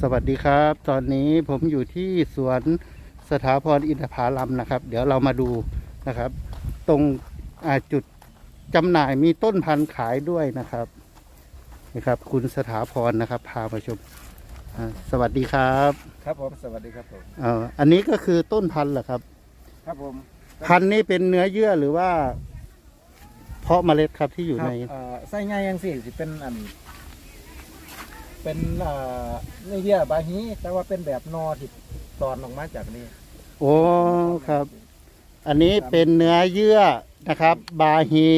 สวัสดีครับ ตอนนี้ผมอยู่ที่สวนสถาพรอินทผลัมนะครับ เดี๋ยวเรามาดูนะครับ ตรงอ่าจุดจำหน่ายมีต้นพันธุ์ขายด้วยนะครับนี่ครับ คุณสถาพรนะครับ พามาชมอ่าสวัสดีครับ ครับผมสวัสดีครับผมเอ่ออันนี้ก็คือต้นพันธุ์เหรอครับ ครับผมพันธุ์นี่เป็นเนื้อเยื่อหรือว่า เพาะเมล็ดครับที่อยู่ครับในเอ่อไส้ง่ายยังสิสิเป็นอัน เป็นเอ่อเนื้อเยื่อบาฮีแต่ว่าเป็นแบบนอที่ตอนออกมาจากนี่โอ้ครับ อันนี้เป็นเนื้อเยื่อนะครับ บาฮี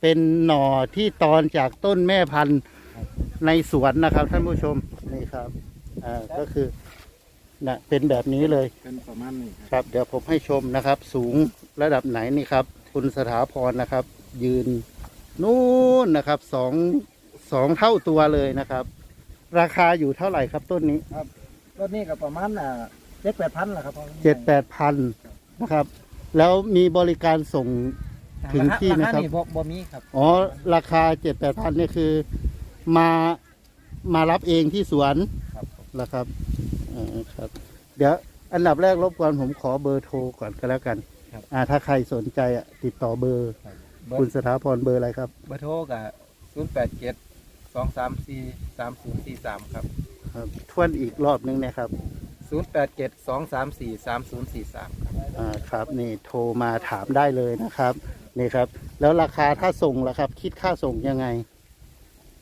เป็นหน่อที่ตอนจากต้นแม่พันธุ์ในสวนนะครับ ท่านผู้ชมนี่ครับอ่าก็คือนะเป็นแบบนี้เลย เป็นประมาณนี้ครับเดี๋ยวผมให้ชมนะครับ สูงระดับไหนนี่ครับ คุณสถาพรนะครับ ยืนนู่นนะครับสองสองเท่าตัวเลยนะครับ ราคาอยู่เท่าไหร่ครับต้นนี้ต้นนี้ก็ประมาณอ่าเจ็ดแปดพันแหละครับผมเจ็ดแปดพันนะครับ แล้วมีบริการส่งถึงที่ไหมครับาานี่บ่บ่มีครับอ๋อ ราคาเจ็ดแปดพันนี่ยคือมามารับเองที่สวนครับผมเหรอครับอ๋อครับ เดี๋ยวอันดับแรกรบกวนผมขอเบอร์โทรก่อนก็แล้วกันอ่าถ้าใครสนใจอะติดต่อเบอร์เบอคุณร์สถาพรเบอร์อะไรครับ เบอร์โทรกับศูนย์แปดเจ็ด สองสามสี่สามศูนย์สี่สามครับครับทวนอีกรอบนึงนะครับศูนย์แปดเจ็ดสองสามสี่สามศูนย์สี่สามครับอ่าครับนี่โทรมาถามได้เลยนะครับนี่ครับ แล้วราคาถ้าส่งล่ะครับ คิดค่าส่งยังไง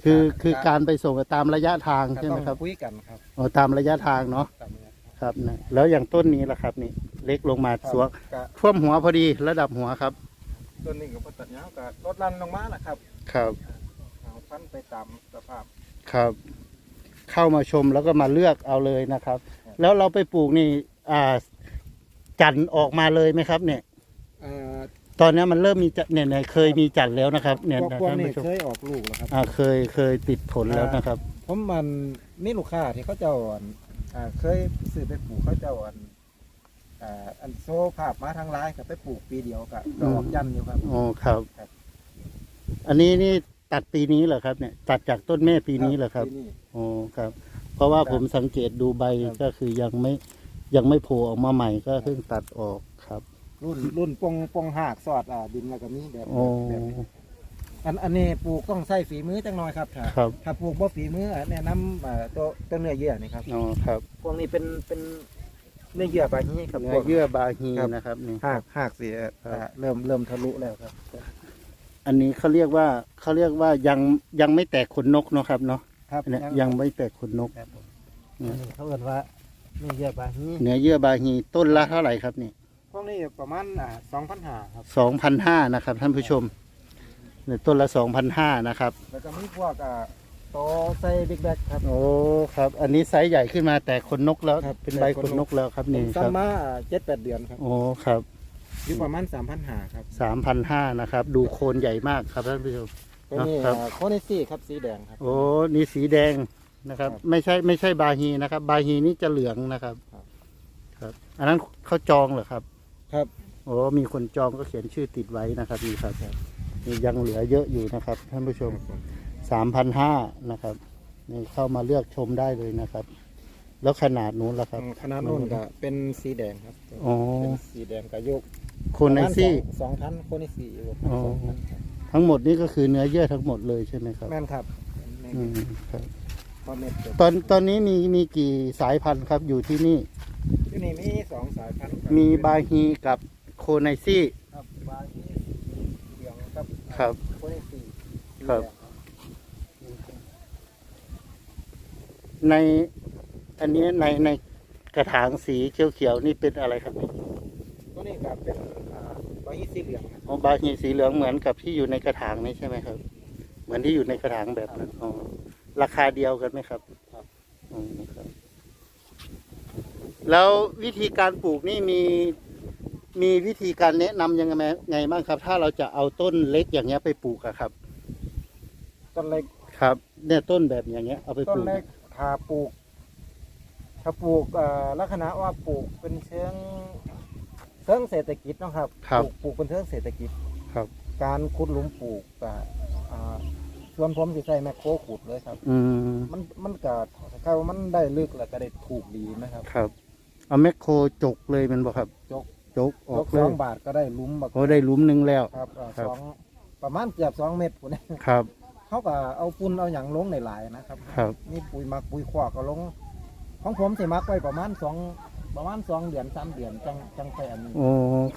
คือคือการไปส่งตามระยะทางก็ใช่ไหต้มองครับคุยกันครับอ๋อตามระยะทางเนาะตามนี้ครับครับนะแล้วอย่างต้นนี้ล่ะครับนี่เล็กลงมาสวงก็ท่วมหัวพอดีระดับหัวครับ ต้นนี้ก็พอตัดเนี้ยก็ลดลันลงมาแหละครับ ครับเอา พันไปตามสภาพ ครับ เข้ามาชมแล้วก็มาเลือกเอาเลยนะครับ ครับ แล้วเราไปปลูกนี่อ่าจันทร์ออกมาเลยไหมครับ เนี่ย เอ่อตอนนี้มันเริ่มมีจันทร์เนี่ยเนี่ยเคยมีจันทร์แล้วนะครับ เนี่ยพวกนะพวกท่านนี้ผู้ชมเคยออกลูกแล้วครับ อ่าเคยเคยติดผลแล้วนะครับ ผมมันมีลูกค้าที่เขาเจ้าอันอ่าเคยซื้อไปปลูกเขาเจ้าอันอ่าอันโซ่ภาพมาทางไลน์กับไปปลูกปีเดียวกับดอกยันอยู่ครับโอ้ครับ ครับ อันนี้นี่ ตัดปีนี้เหรอครับเนี่ยตัดจากต้นแม่ปีนี้เหรอครับปีนี้โอ้ครับ เพราะว่าผมสังเกตดูใบครับก็คือยังไม่ยังไม่โผล่ออกมาใหม่ก็เพิ่งตัดออกครับรุ่นรุ่นปงปงหากสอดอ่าดินแล้วก็มีแบบโอ้แบบนี้อันอันนี้ปลูกต้องใส่ฝีมือจังหน่อยครับถ้าครับถ้าปลูกบ่ฝีมืออะแนะนำอ่าตัวตัวเนื้อเยื่อนี่ครับอ๋อครับพวกนี้เป็นเป็นเนื้อเยื่อบาฮีครับเนื้พอวกเยื่อบาฮีครับนะครับนี่ หากหากสีอะครับอ่าเริ่มเริ่มทะลุแล้วครับ อันนี้เขาเรียกว่าเขาเรียกว่ายังยังไม่แตกขนนกเนาะครับเนาะครับเนี่ยยังไม่แตกขนนกครับผมเนี่ยอันนี้เขาเอ่นว่าเนื้อเยื่อบาฮีเนื้อเยื่อบาฮีต้นละเท่าไหร่ครับนี่พวกนี้ประมาณอ่าสองพันหาครับ สองพันห้านะครับ ท่านผู้ชมเนี่ยต้นละสองพันห้านะครับ แล้วก็มีพวกอ่าโตใส่บิ๊กแบกครับ โอ้ครับ อันนี้ไซส์ใหญ่ขึ้นมาแต่ขนนกแล้ว ครับเป็นใบขนนกแล้วครับนี่ครับซ้ำมาเจ็ดแปดเดือนครับ โอ้ครับ อยู่ประมาณสามพันหาครับสามพันห้านะครับ ดูโคนใหญ่มากครับท่านผู้ชม ตัวนี้ครับอ่าโคเนซี่ครับสีแดงครับ โอ้นี่สีแดงนะครับ ครับ ไม่ใช่ไม่ใช่บาฮีนะครับ บาฮีนี่จะเหลืองนะครับครับ ครับ อันนั้นเขาจองเหรอครับ ครับ โอ้มีคนจองก็เขียนชื่อติดไว้นะครับนี่ครับนี่ยังเหลือเยอะอยู่นะครับ ท่านผู้ชมสามพันห้านะครับนี่เข้ามาเลือกชมได้เลยนะครับ แล้วขนาดนู้นล่ะครับขนาดนู้นก็เป็นสีแดงครับอ๋อ เป็นสีแดงกับโยกโคนไนซี่สองพันโคเนซี่อยู่อ๋อ สองพันครับทั้งหมดนี่ก็คือเนื้อเยื่อทั้งหมดเลยใช่ไหมครับแม่นครับอืมครับ พอเม็ดเกิดตอนตอนนี้มีมีกี่สายพันธุ์ครับอยู่ที่นี่ ที่นี่มีสองสายพันธุ์ครับมีบาฮีกับโคไนซี่ ครับบาฮีเหลืองครับครับโคเนซี่ครับใน อันนี้ในในกระถางสีเขียวๆนี่เป็นอะไรครับตัวนี้ก็เป็นอ่าบาฮีสีเหลืองครับอ๋อบาฮีสีเหลืองเหมือนกับที่อยู่ในกระถางนี่ใช่ไหมครับ เหมือนที่อยู่ในกระถางแบบนั้นอ๋อราคาเดียวกันไหมครับอ๋อครับ แล้ววิธีการปลูกนี่มีมีวิธีการแนะนำยังไงไงบ้างครับ ถ้าเราจะเอาต้นเล็กอย่างเงี้ยไปปลูกอะครับ ต้นเล็กครับ เนี่ยต้นแบบอย่างเงี้ยเอาไปต้ปนลูกเล็กถ้าปลูก ถ้าปลูกเอ่อลักษณะว่าปลูกเป็นเชิงเชิงเศรษฐกิจเนาะครับครับปลูกปลูกเป็นเชิงเศรษฐกิจครับ การขุดหลุมปลูกก็อ่าส่วนผมสิใส่แมคโครขุดเลยครับ อืมมันมันก็ถ้าว่ามันได้ลึกแล้วก็ได้ถูกดีนะครับ ครับ เอาแมคโครจกเลยแมันบอกครับจก จกออยกกเลสอยงบาทก็ได้หลุมบักโอ้ได้หลุมหนึ่งแล้ว ครับเอ่อครับ สองประมาณเกือบสองเมตรพุ่นครับ เขาก็เอาปุ่นเอาอย่างลงในหลายๆนะครับ ครับ นี่ปุ๋ยหมักปุ๋ยขวากก็ลง ของผมสิมักไว้ประมาณสองประมาณสองเดือนสามเดือนจังจังไปอันนี้โอ้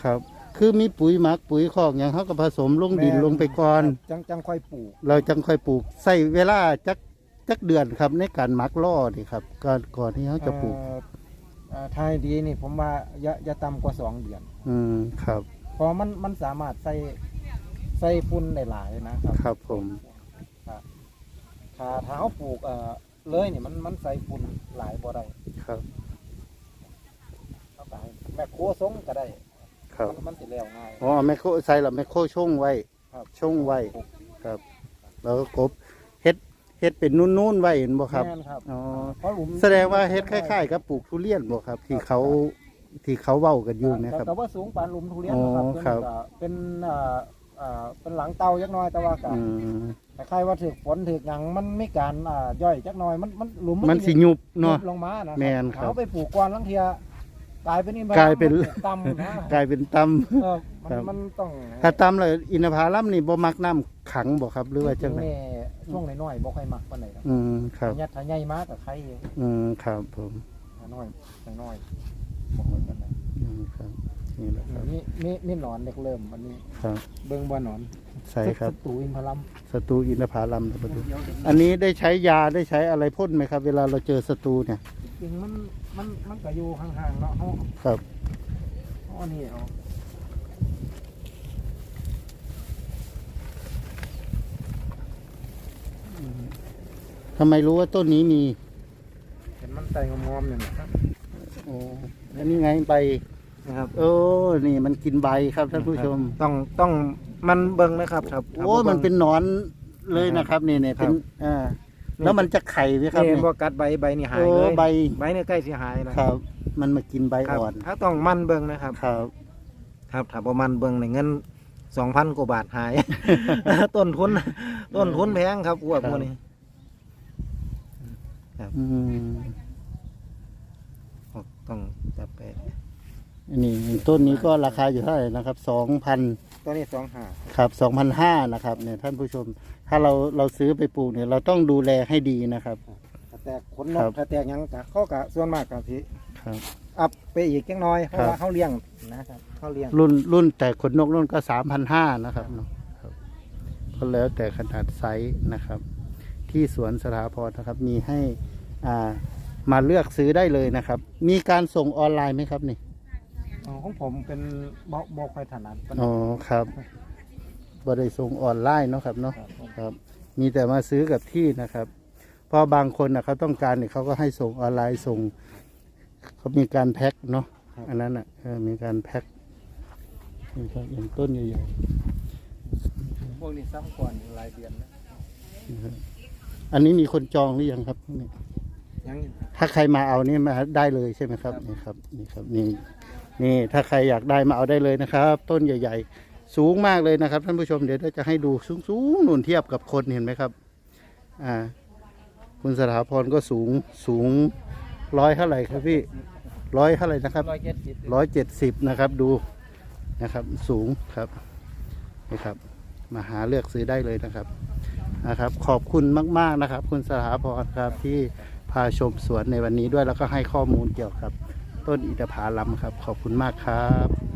ครับ คือมีปุ๋ยหมักปุ๋ยคอกอย่างเขาก็ผสมลงดินลงไปก่อน จังจังค่อยปลูกเราจังค่อยปลูกใส่เวลาจักจักเดือนครับในการหมักล่อนี่ครับก่อนก่อนที่เขาจะปลูก เอ่อเอ่อทายดีนี่ผมว่าอย่าอย่าต่ำกว่าสองเดือน อืมครับ เพราะมันมันสามารถใส่ใส่ฝุ่นได้หลายนะครับ ครับผม ถ้าถ้าเขาปลูกเอ่อ เลยนี่มันมันใส่ฝุ่นหลายบ่ได้ครับเขาก็ให้แม่โคส่งก็ได้ครับ มันมันสิแล้วง่าย อ๋อแมคโครใส่แล้วแมคโครช่งไว้ครับ ช่งไว้ครับ แล้วก็กบเฮ็ดเฮ็ดเป็นนุ่นๆไว้เห็นบ่ครับแม่นครับอ๋อเพราะหลุมแสดงว่าเฮ็ดคล้ายๆกับปลูกทุเรียนบ่ครับ ที่เขาที่เขาเว้ากันอยู่เนะครับ แต่ว่าสูงปานหลุมทุเรียนอ๋อนะครับครับ เป็นเอ่อเอ่อเป็นหลังเตาจักหน้อยแต่ว่าก็อืม คล้ายๆว่าถึกฝนถึกหยังมันมีการอ่าย่อยจักหน้อยมันมันหลุมมันสิยุบเนาะยุบลงมานะแม่นครับเอาไปปลูกก่อนลังเทียกลายเป็นอินทผกลายเป็น มัปลูต่ำนะกลายเป็นตำ เออมันครับ มันต้องถ้าตำเลยอินทผลัมนี่บ่มักน้ำขังบ่ครับ หรือว่าจังไดนี่ช่วงน้อยๆบ่ค่อยมักปานใดครับอืมครับ ยัดถ้าใหญ่มากกับใครอยู่อืมครับผมถ้าน้อยถ้าน้อยบ่ค่อยปานใดอืมครับ นี่แหละครับนี่นี่นี่หนอนเด็กเริ่มอันนี้ ครับ เบิ่งบ่หนอนใช่ครับสตูอินทลัมศัตรูอินทผลัมนะครับอันนี้ได้ใช้ยาได้ใช้อะไรพ่นไหมครับ เวลาเราเจอศัตรูเนี่ย จริงๆมันมันมันก็อยู่ห่างๆเนาะเฮาครับเฮาอันนี้เอาทำไมรู้ว่าต้นนี้มี เห็นมันไตงอมๆนี่นะครับโอ้แล้วนี่ไงใบ นะครับ โอ้ นี่มันกินใบครับท่านผู้ชม ต้องต้องมันเบิ่งนะครับครับโอ้มันเป็นหนอนเลยนะครับนี่เนี่ยเป็นอ่าแล้วมันจะไข่ไหมครับนี่เนี่ยบ่กัดใบใบนี่หายโอ้เลยใบใบนี่ใกล้สิหายนะครับ มันมากินใบครับอ่อนถ้าต้องมันเบิ่งนะครับครับ ครับถ้าประมาณเบิ่งในเงินสองพันกว่าบาทหาย ต้นทุน ต้นทุนแพงครับพวกครับพวกนี้อืมต้องจับไปอั นนี้ต้นนี้ก็ราคาอยู่เท่าไหร่นะครับสองพันตัวนี้สองหาครับสองพันห้านะครับเนี่ยท่านผู้ชม ถ้าเราเราซื้อไปปลูกเนี่ยเราต้องดูแลให้ดีนะครับถ้าแตกขนนครักบถ้าแตกหยังกะเขากะส่วนมากกะสิครับอัพไปอีกจังน้อยเพราะครับว่าเขาเลี้ยงนะครับเขาเลี้ยงรุ่นรุ่นแต่ขนนกรุ่นก็สามพันห้านะครับเนาะครับก็แล้วแต่ขนาดไซส์นะครับ ที่สวนสถาพรนะครับ มีให้อ่ามาเลือกซื้อได้เลยนะครับ มีการส่งออนไลน์ไหมครับนี่ อ๋อของผมเป็นบ่บ่ค่อยถนัดปานใด อ๋อครับบริส่งออนไลน์เนาะครับเนาะครับผม ครับ มีแต่มาซื้อกับที่นะครับ เพอบางคนนะเขาต้องการเนี่ยเขาก็ให้ส่งออนไลน์ส่งเขามีการแพ็คเนาะอันนั้นอะเออมีการแพ็คนี่ครับอย่างต้นใหญ่ๆพวกนี้ซ้ำก่อนรายเดือนนะนะครับอันนี้มีคนจองหรือยังครับนี่ยังถ้าใครมาเอานี่มาได้เลยใช่ไหมครับนี่ครับนี่ครับนี่ นี่ถ้าใครอยากได้มาเอาได้เลยนะครับ ต้นใหญ่ ๆ สูงมากเลยนะครับ ท่านผู้ชมเดี๋ยวเราจะให้ดูสูงๆหนุนเทียบกับคนเห็นไหมครับอ่าคุณสถาพรก็สูงสูงร้อยเท่าไหร่ครับพี่ร้อยเท่าไหร่นะครับร้อยเจ็ดสิบร้อยเจ็ดสิบนะครับดูนะครับสูงครับนี่ครับ มาหาเลือกซื้อได้เลยนะครับนะครับ ขอบคุณมาก ๆนะครับ คุณสถาพรครับที่พาชมสวนในวันนี้ด้วยแล้วก็ให้ข้อมูลเกี่ยวกับ ต้นอิฐผาลัมครับ ขอบคุณมากครับ